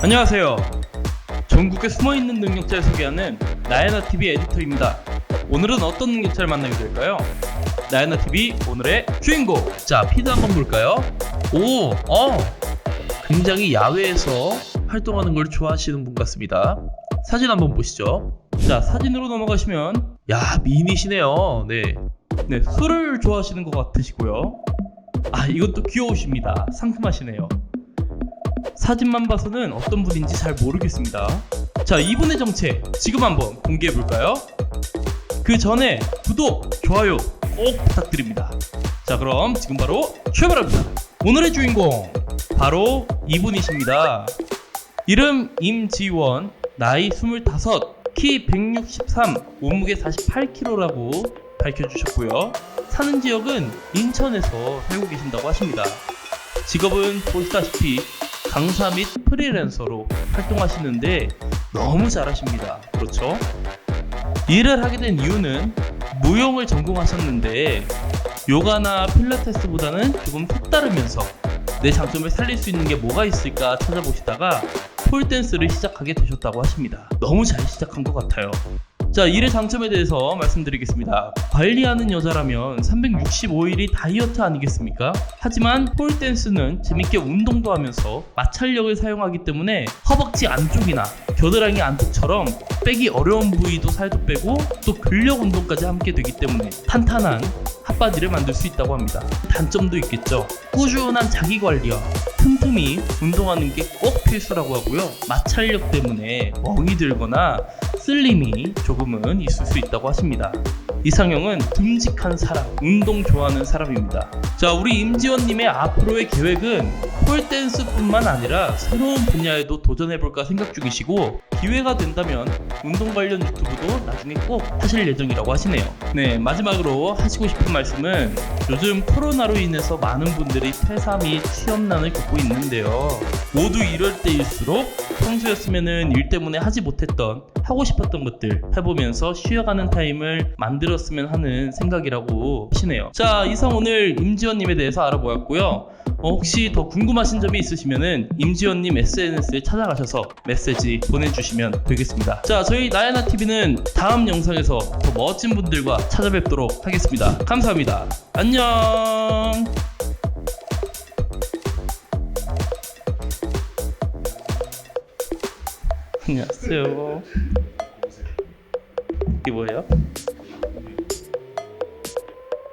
안녕하세요. 전국에 숨어있는 능력자를 소개하는 나야나TV 에디터입니다. 오늘은 어떤 능력자를 만나게 될까요? 나야나TV 오늘의 주인공! 자, 피드 한번 볼까요? 오, 어! 굉장히 야외에서 활동하는 걸 좋아하시는 분 같습니다. 사진 한번 보시죠. 자, 사진으로 넘어가시면, 야, 미인이시네요. 네. 네, 술을 좋아하시는 것 같으시고요. 아, 이것도 귀여우십니다. 상큼하시네요. 사진만 봐서는 어떤 분인지 잘 모르겠습니다. 자, 이분의 정체 지금 한번 공개해 볼까요? 그 전에 구독, 좋아요 꼭 부탁드립니다. 자, 그럼 지금 바로 출발합니다. 오늘의 주인공 바로 이분이십니다. 이름 임지원, 나이 25, 키 163, 몸무게 48kg라고 밝혀주셨고요. 사는 지역은 인천에서 살고 계신다고 하십니다. 직업은 보시다시피 강사 및 프리랜서로 활동하시는데 너무 잘하십니다. 그렇죠? 일을 하게 된 이유는 무용을 전공하셨는데 요가나 필라테스보다는 조금 색다르면서 내 장점을 살릴 수 있는 게 뭐가 있을까 찾아보시다가 폴댄스를 시작하게 되셨다고 하십니다. 너무 잘 시작한 것 같아요. 자, 일의 장점에 대해서 말씀드리겠습니다. 관리하는 여자라면 365일이 다이어트 아니겠습니까? 하지만 폴댄스는 재밌게 운동도 하면서 마찰력을 사용하기 때문에 허벅지 안쪽이나 겨드랑이 안쪽처럼 빼기 어려운 부위도 살도 빼고 또 근력 운동까지 함께 되기 때문에 탄탄한 핫바디를 만들 수 있다고 합니다. 단점도 있겠죠. 꾸준한 자기 관리와 틈틈이 운동하는 게 꼭 필수라고 하고요. 마찰력 때문에 멍이 들거나 슬림이 조금은 있을 수 있다고 하십니다. 이상형은 듬직한 사람, 운동 좋아하는 사람입니다. 자, 우리 임지원님의 앞으로의 계획은 폴댄스뿐만 아니라 새로운 분야에도 도전해볼까 생각 중이시고 기회가 된다면 운동 관련 유튜브도 나중에 꼭 하실 예정이라고 하시네요. 네, 마지막으로 하시고 싶은 말씀은 요즘 코로나로 인해서 많은 분들이 퇴사 및 취업난을 겪고 있는데요. 모두 이럴 때일수록 평소였으면은 일 때문에 하지 못했던 하고 싶었던 것들 해보면서 쉬어가는 타임을 만들었으면 하는 생각이라고 하시네요. 자, 이상 오늘 임지원님에 대해서 알아보았고요. 어, 혹시 더 궁금하신 점이 있으시면은 임지원님 SNS에 찾아가셔서 메시지 보내주시면 되겠습니다. 자, 저희 나야나 TV는 다음 영상에서 더 멋진 분들과 찾아뵙도록 하겠습니다. 감사합니다. 안녕. 안녕하세요. 이게 뭐예요?